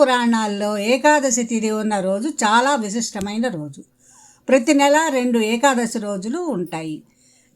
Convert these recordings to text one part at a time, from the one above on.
పురాణాల్లో ఏకాదశి తిథి ఉన్న రోజు చాలా విశిష్టమైన రోజు. ప్రతి నెల రెండు ఏకాదశి రోజులు ఉంటాయి.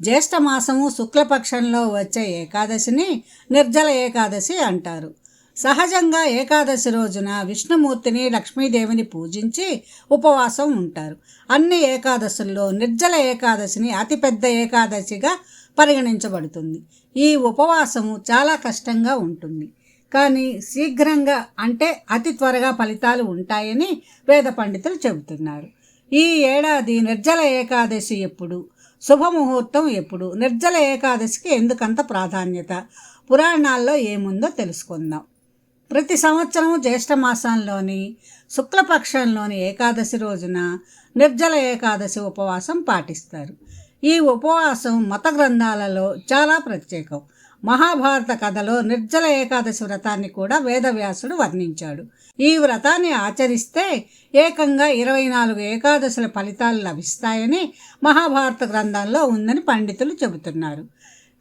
జ్యేష్ఠ మాసము శుక్లపక్షంలో వచ్చే ఏకాదశిని నిర్జల ఏకాదశి అంటారు. సహజంగా ఏకాదశి రోజున విష్ణుమూర్తిని లక్ష్మీదేవిని పూజించి ఉపవాసం ఉంటారు. అన్ని ఏకాదశుల్లో నిర్జల ఏకాదశిని అతిపెద్ద ఏకాదశిగా పరిగణించబడుతుంది. ఈ ఉపవాసము చాలా కష్టంగా ఉంటుంది. కానీ శీఘ్రంగా అంటే అతి త్వరగా ఫలితాలు ఉంటాయని వేద పండితులు చెబుతున్నారు. ఈ ఏడాది నిర్జల ఏకాదశి ఎప్పుడు? శుభముహూర్తం ఎప్పుడు? నిర్జల ఏకాదశికి ఎందుకంత ప్రాధాన్యత? పురాణాల్లో ఏముందో తెలుసుకుందాం. ప్రతి సంవత్సరం జ్యేష్ఠమాసంలోని శుక్లపక్షంలోని ఏకాదశి రోజున నిర్జల ఏకాదశి ఉపవాసం పాటిస్తారు. ఈ ఉపవాసం మత గ్రంథాలలో చాలా ప్రత్యేకం. మహాభారత కథలో నిర్జల ఏకాదశి వ్రతాన్ని కూడా వేదవ్యాసుడు వర్ణించాడు. ఈ వ్రతాన్ని ఆచరిస్తే ఏకంగా ఇరవై నాలుగు ఏకాదశుల ఫలితాలు లభిస్తాయని మహాభారత గ్రంథాల్లో ఉందని పండితులు చెబుతున్నారు.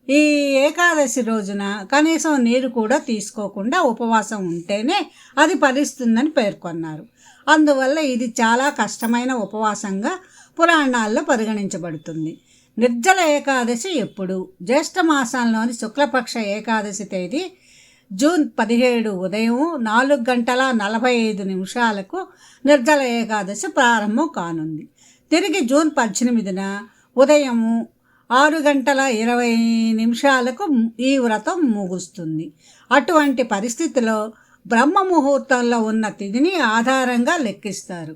ఈ ఏకాదశి రోజున కనీసం నీరు కూడా తీసుకోకుండా ఉపవాసం ఉంటేనే అది ఫలిస్తుందని పేర్కొన్నారు. అందువల్ల ఇది చాలా కష్టమైన ఉపవాసంగా పురాణాల్లో పరిగణించబడుతుంది. నిర్జల ఏకాదశి ఎప్పుడు? జ్యేష్ఠ మాసంలోని శుక్లపక్ష ఏకాదశి తేదీ జూన్ పదిహేడు ఉదయం నాలుగు గంటల నలభై ఐదు నిమిషాలకు నిర్జల ఏకాదశి ప్రారంభం కానుంది. తిరిగి జూన్ పద్దెనిమిదిన ఉదయము ఆరు గంటల ఇరవై నిమిషాలకు ఈ వ్రతం ముగుస్తుంది. అటువంటి పరిస్థితిలో బ్రహ్మ ముహూర్తంలో ఉన్న తిథిని ఆధారంగా లెక్కిస్తారు.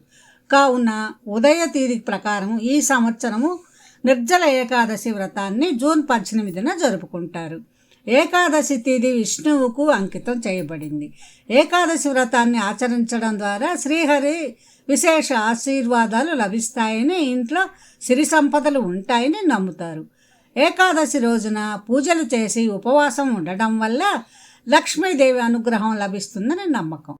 కావున ఉదయ తేదీ ప్రకారం ఈ సంవత్సరము నిర్జల ఏకాదశి వ్రతాన్ని జూన్ పద్దెనిమిదిన జరుపుకుంటారు. ఏకాదశి తిథి విష్ణువుకు అంకితం చేయబడింది. ఏకాదశి వ్రతాన్ని ఆచరించడం ద్వారా శ్రీహరి విశేష ఆశీర్వాదాలు లభిస్తాయని ఇంట్లో సిరి సంపదలు ఉంటాయని నమ్ముతారు. ఏకాదశి రోజున పూజలు చేసి ఉపవాసం ఉండడం వల్ల లక్ష్మీదేవి అనుగ్రహం లభిస్తుందని నమ్మకం.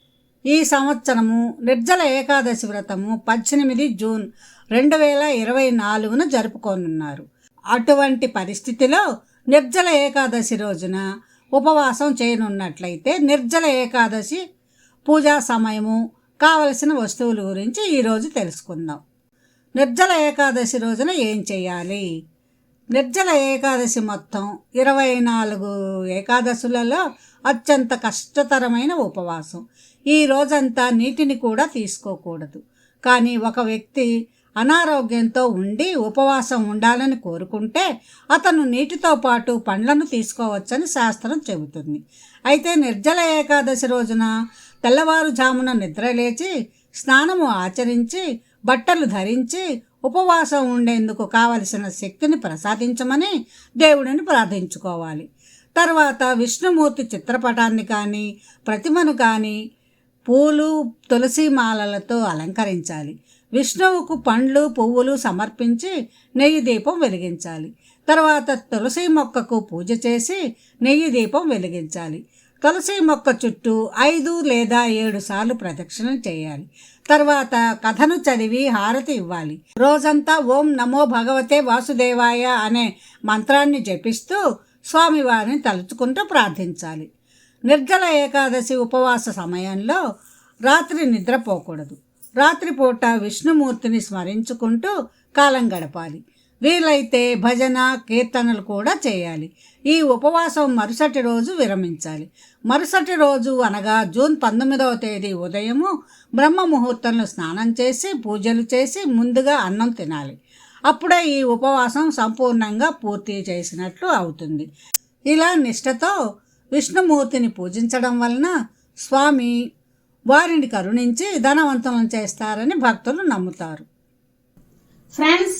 ఈ సంవత్సరము నిర్జల ఏకాదశి వ్రతము పద్దెనిమిది జూన్ రెండు వేల ఇరవై నాలుగున జరుపుకోనున్నారు. అటువంటి పరిస్థితిలో నిర్జల ఏకాదశి రోజున ఉపవాసం చేయనున్నట్లయితే నిర్జల ఏకాదశి పూజా సమయము కావలసిన వస్తువుల గురించి ఈరోజు తెలుసుకుందాం. నిర్జల ఏకాదశి రోజున ఏం చేయాలి? నిర్జల ఏకాదశి మొత్తం ఇరవై నాలుగు ఏకాదశులలో అత్యంత కష్టతరమైన ఉపవాసం. ఈ రోజంతా నీటిని కూడా తీసుకోకూడదు. కానీ ఒక వ్యక్తి అనారోగ్యంతో ఉండి ఉపవాసం ఉండాలని కోరుకుంటే అతను నీటితో పాటు పండ్లను తీసుకోవచ్చని శాస్త్రం చెబుతుంది. అయితే నిర్జల ఏకాదశి రోజున తెల్లవారుజామున నిద్రలేచి స్నానము ఆచరించి బట్టలు ధరించి ఉపవాసం ఉండేందుకు కావలసిన శక్తిని ప్రసాదించమని దేవుడిని ప్రార్థించుకోవాలి. తర్వాత విష్ణుమూర్తి చిత్రపటాన్ని కానీ ప్రతిమను కానీ పూలు తులసి మాలలతో అలంకరించాలి. విష్ణువుకు పండ్లు పువ్వులు సమర్పించి నెయ్యి దీపం వెలిగించాలి. తర్వాత తులసి మొక్కకు పూజ చేసి నెయ్యి దీపం వెలిగించాలి. తులసి మొక్క చుట్టూ ఐదు లేదా ఏడు సార్లు ప్రదక్షిణ చేయాలి. తర్వాత కథను చదివి హారతి ఇవ్వాలి. రోజంతా ఓం నమో భగవతే వాసుదేవాయ అనే మంత్రాన్ని జపిస్తూ స్వామివారిని తలుచుకుంటూ ప్రార్థించాలి. నిర్జల ఏకాదశి ఉపవాస సమయంలో రాత్రి నిద్రపోకూడదు. రాత్రిపూట విష్ణుమూర్తిని స్మరించుకుంటూ కాలం గడపాలి. వీలైతే భజన కీర్తనలు కూడా చేయాలి. ఈ ఉపవాసం మరుసటి రోజు విరమించాలి. మరుసటి రోజు అనగా జూన్ పంతొమ్మిదవ తేదీ ఉదయము బ్రహ్మ ముహూర్తంలో స్నానం చేసి పూజలు చేసి ముందుగా అన్నం తినాలి. అప్పుడే ఈ ఉపవాసం సంపూర్ణంగా పూర్తి చేసినట్లు అవుతుంది. ఇలా నిష్ఠతో విష్ణుమూర్తిని పూజించడం వలన స్వామి వారిని కరుణించి ధనవంతులను చేస్తారని భక్తులు నమ్ముతారు. ఫ్రెండ్స్